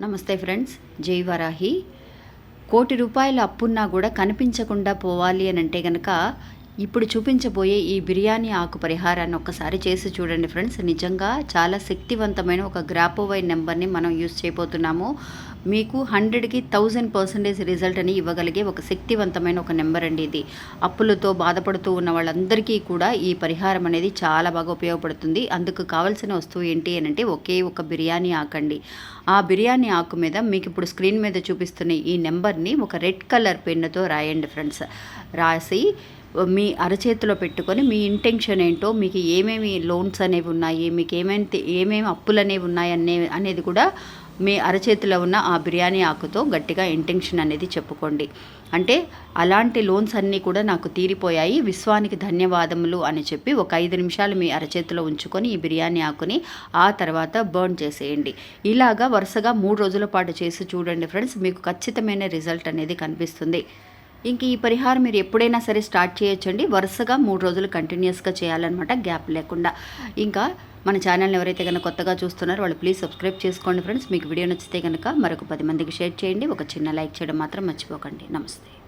నమస్తే ఫ్రెండ్స్ జై వరాహి. కోటి రూపాయల అప్పున్నా కూడా కనిపించకుండా పోవాలి అని అంటే కనుక ఇప్పుడు చూపించబోయే ఈ బిర్యానీ ఆకు పరిహారాన్ని ఒక్కసారి చేసి చూడండి ఫ్రెండ్స్. నిజంగా చాలా శక్తివంతమైన ఒక గ్రాపోవై నెంబర్ని మనం యూస్ చేయబోతున్నాము. మీకు హండ్రెడ్కి థౌజండ్ పర్సెంటేజ్ రిజల్ట్ అని ఇవ్వగలిగే ఒక శక్తివంతమైన ఒక నెంబర్ అండి ఇది. అప్పులతో బాధపడుతూ ఉన్న వాళ్ళందరికీ కూడా ఈ పరిహారం అనేది చాలా బాగా ఉపయోగపడుతుంది. అందుకు కావాల్సిన వస్తువు ఏంటి అని అంటే ఒకే ఒక బిర్యానీ ఆకండి. ఆ బిర్యానీ ఆకు మీద మీకు ఇప్పుడు స్క్రీన్ మీద చూపిస్తున్న ఈ నెంబర్ని ఒక రెడ్ కలర్ పెన్నుతో రాయండి ఫ్రెండ్స్. రాసి మీ అరచేతిలో పెట్టుకొని మీ ఇంటెన్షన్ ఏంటో మీకు ఏమేమి లోన్స్ అనేవి ఉన్నాయి మీకు ఏమేమి ఏమేమి అప్పులు అనేవి ఉన్నాయి అనే అనేది కూడా మీ అరచేతిలో ఉన్న ఆ బిర్యానీ ఆకుతో గట్టిగా ఇంటెన్షన్ అనేది చెప్పుకోండి. అంటే అలాంటి లోన్స్ అన్నీ కూడా నాకు తీరిపోయాయి. విశ్వానికి ధన్యవాదములు అని చెప్పి ఒక ఐదు నిమిషాలు మీ అరచేతిలో ఉంచుకొని ఈ బిర్యానీ ఆకుని ఆ తర్వాత బర్న్ చేసేయండి. ఇలాగా వరుసగా మూడు రోజుల పాటు చేసి చూడండి ఫ్రెండ్స్ మీకు ఖచ్చితమైన రిజల్ట్ అనేది కనిపిస్తుంది. ఇంక ఈ పరిహారం మీరు ఎప్పుడైనా సరే స్టార్ట్ చేయొచ్చండి. వరుసగా మూడు రోజులు కంటిన్యూస్గా చేయాలన్నమాట. గ్యాప్ లేకుండా. ఇంకా మన ఛానల్ని ఎవరైతే కనుక కొత్తగా చూస్తున్నారో వాళ్ళు ప్లీజ్ సబ్స్క్రైబ్ చేసుకోండి ఫ్రెండ్స్. మీకు వీడియో నచ్చితే కనుక మరొక పది మందికి షేర్ చేయండి. ఒక చిన్న లైక్ చేయడం మాత్రం మర్చిపోకండి. నమస్తే.